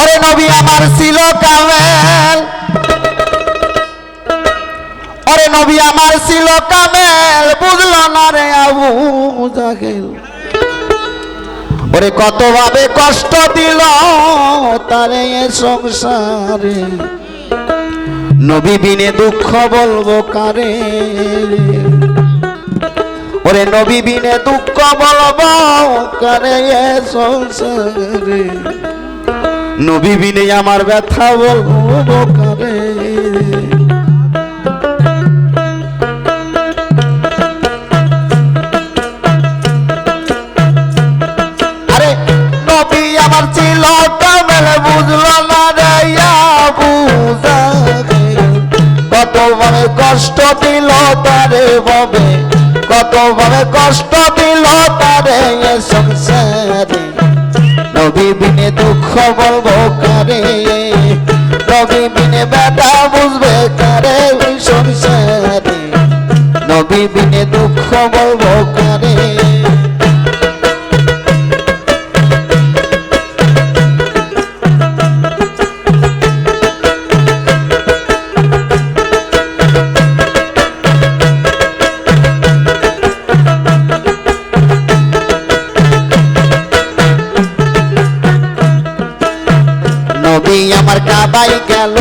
ওরে নবী আমার ছিল কামেল। ওরে নবী আমার ছিল কামেল না রে আবু জাহেল। ওরে কত ভাবে কষ্ট দিল তারে সংসারে। নবী বিনে দুঃখ বলব কারে ওরে নবী বিনে দুঃখ বলব কারে সংসারে? নবী বিনে আমার ব্যথা বলব আরে আমার ছিল কামেল বুঝলো না রে বুঝা কত ভাবে কষ্ট দিল তারে ভাবে কত ভাবে কষ্ট দিল তারে সংসারে বিনে দুঃখ বলব কারে? নবী বিনে ব্যথা বুঝবে কারে? সংসারে। নবী বিনে দুঃখ বলব কারে? কাবাই গেল।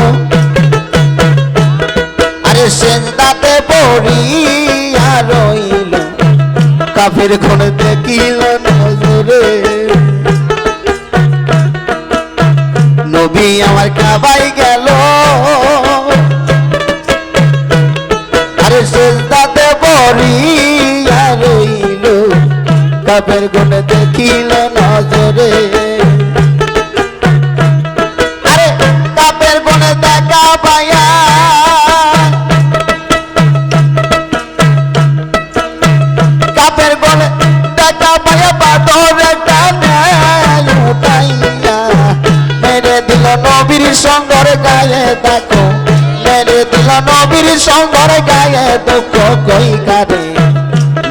আরে সেজদাতে পড়িয়া রইল। কাফের খুন দেখিল নজরে। নবী আমার কাবাই গেল। আরে সেজদাতে পড়িয়া রইল। কাফের গুণ দেখিল নজরে। সঙ্গর গায়ে দেখো। মেরে দিল নবীর সম্বর গায়ে দুঃখ কই কারে?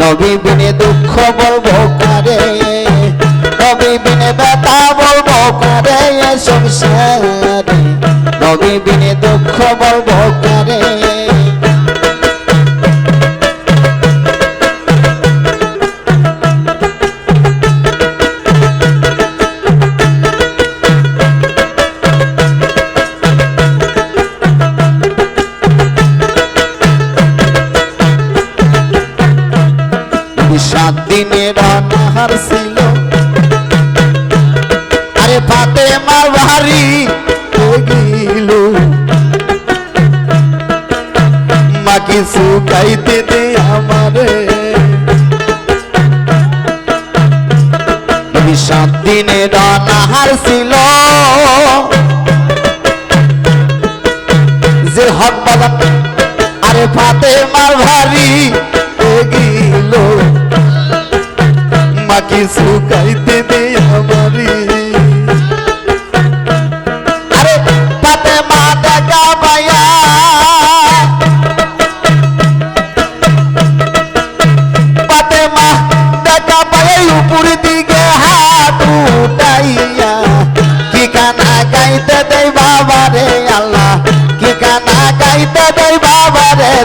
নবী বিনে দুঃখ বলব কারে? নবী বিনে ব্যথা বলব কারে? সংসারে নবী বিনে দুঃখ বলব ফাতে মার ভারী গিল মা কিছু গাইতে দে আমারে। সাত দিনের অনাহার ছিল। যে হক আরে ফাতে মার ভারী গিল মা কিছু গাইতে দে আমারে।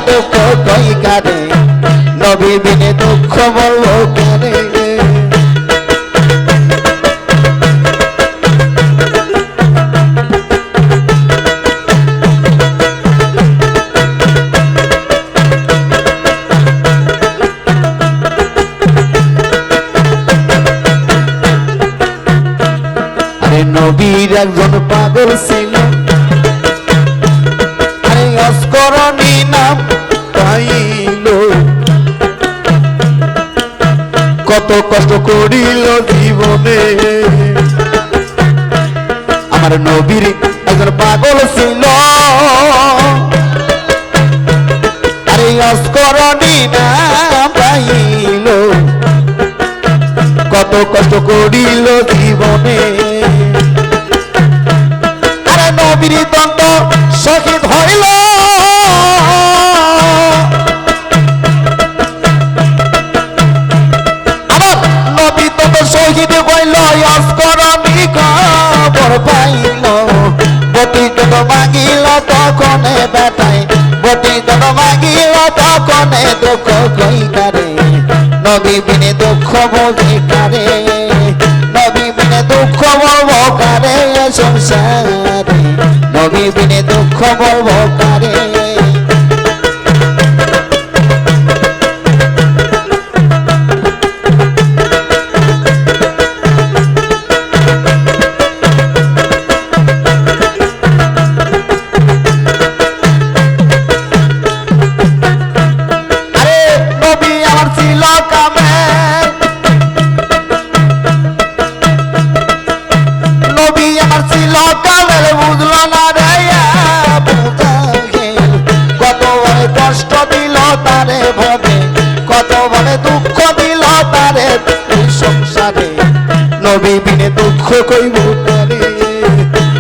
দুঃখ কই কারে নবী বিনে দুঃখ বলব কারে নবীর একজন পাগল ছিল। আরে অস্করণী নাম কত কষ্ট করিল জীবনে। আমার নবীর একজন পাগল ছিল। আরে পাইল। কত কষ্ট করিল জীবনে। আরে নবীর দন্ত শহীদ দুঃখ কই তারে নবী বিনে দুঃখ বোঝে কারে নবী বিনে দুঃখ বলব কারে সংসারে, নবী বিনে দুঃখ বলব কইব করে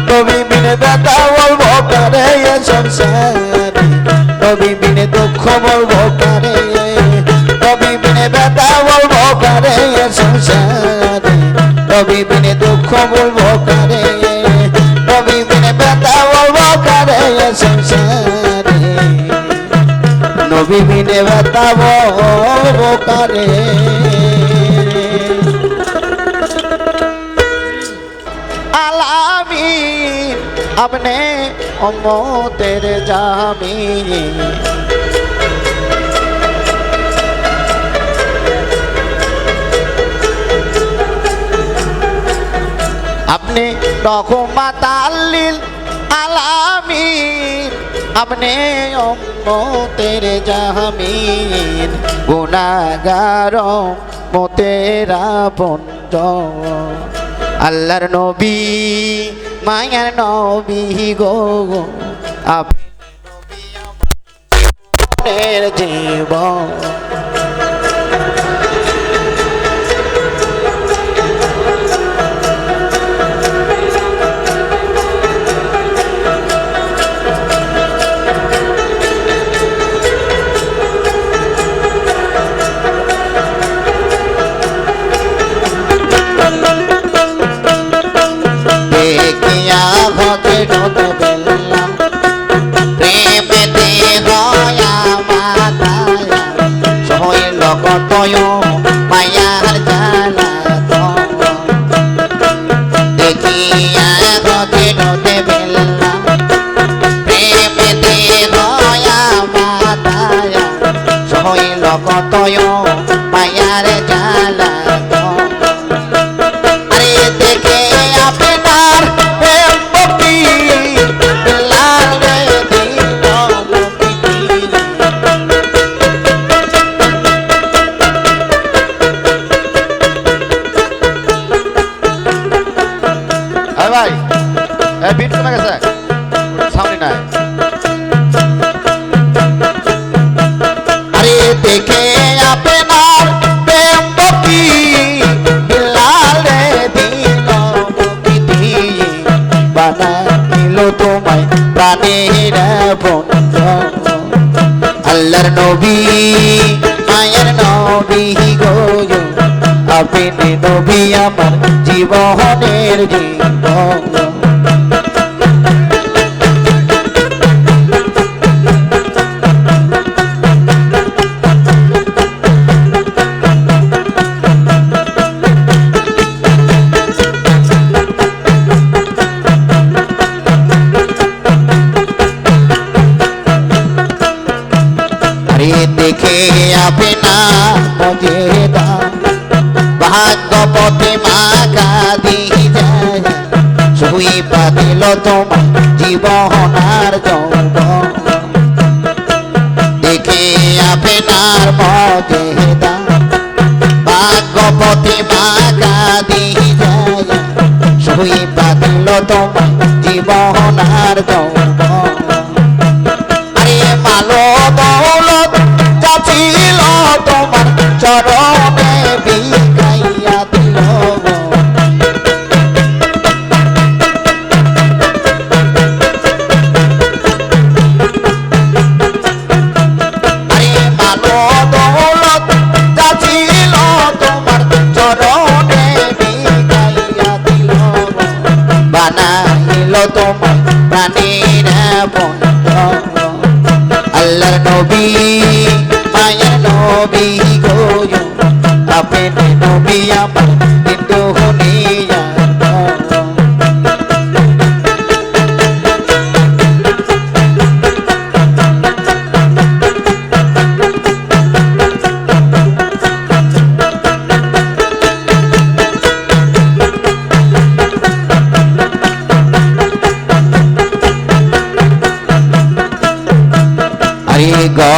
নবী বিনে ব্যথা বলব এ সংসারে? নবী বিনে দুঃখ বলব করে? নবী বিনে ব্যথা বলব এ সংসারে? নবী বিনে দুঃখ বলব করে? নবী বিনে ব্যথা বলব করে এ নবী আপনি অমতের জামিন। আপনি রহমাতাল্লিল আলামিন আপনি অমতের জামিন গুনাগার মতেরা বন্ধ। আল্লাহর নবী মায়ার নবী গো আপনি জীবন। এ বিট কমে গেছে? সামনে নাই। আরে দেখে আপনার প্রেম ভক্তি লাল রে দিল মুক্তি বানাইল তোমায় প্রাণের আল্লাহর নবী, মায়ের নবী গো, আপনি নবী আমার জীবনের জীবন। দেখে আপে না মজেদা ভাগ্যপতি মা কাদি যায় শুই পাতিল তোমার জীবনার যৌব দেখে আপনার মজেদা ভাগ্যপতি মা কাদি যায় শুই পাতিল তোমার জীবনার যৌব চরণে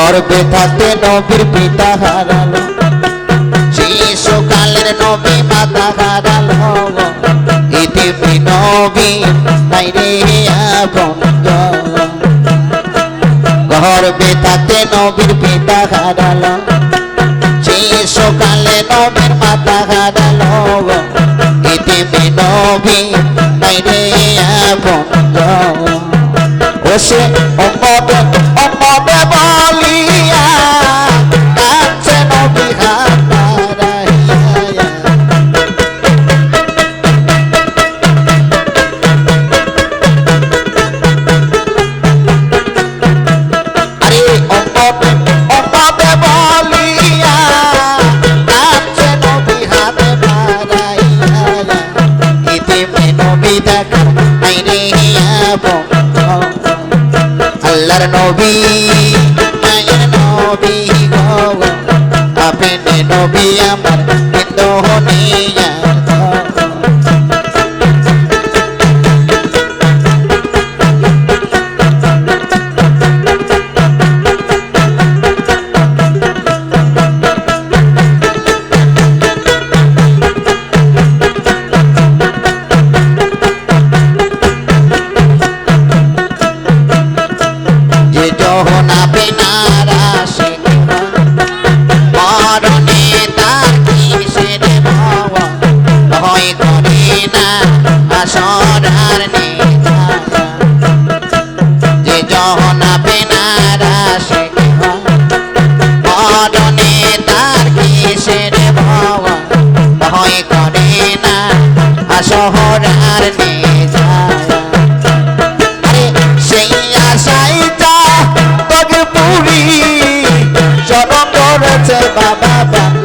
গর্বে থাকতে নবীর পিতা হারালো শিশুকালের নবী মাতা হারালো ইতিমি নবী নাই রে আপন গর্বে থাকতে নবীর পিতা হারালো শিশুকালে নবীর মাতা হারালো ইতিমি নবী নাই রে আপন ওসে অম্মদে আল্লাহর নবী। মায়ের নবী গো আপনি নবী আমার কিন্তু তার কিসের বাবা ভয় করে না আসরার নেতা সেই আশাইটা তোকে পুরি, জনম করেছে বাবা বান্দারি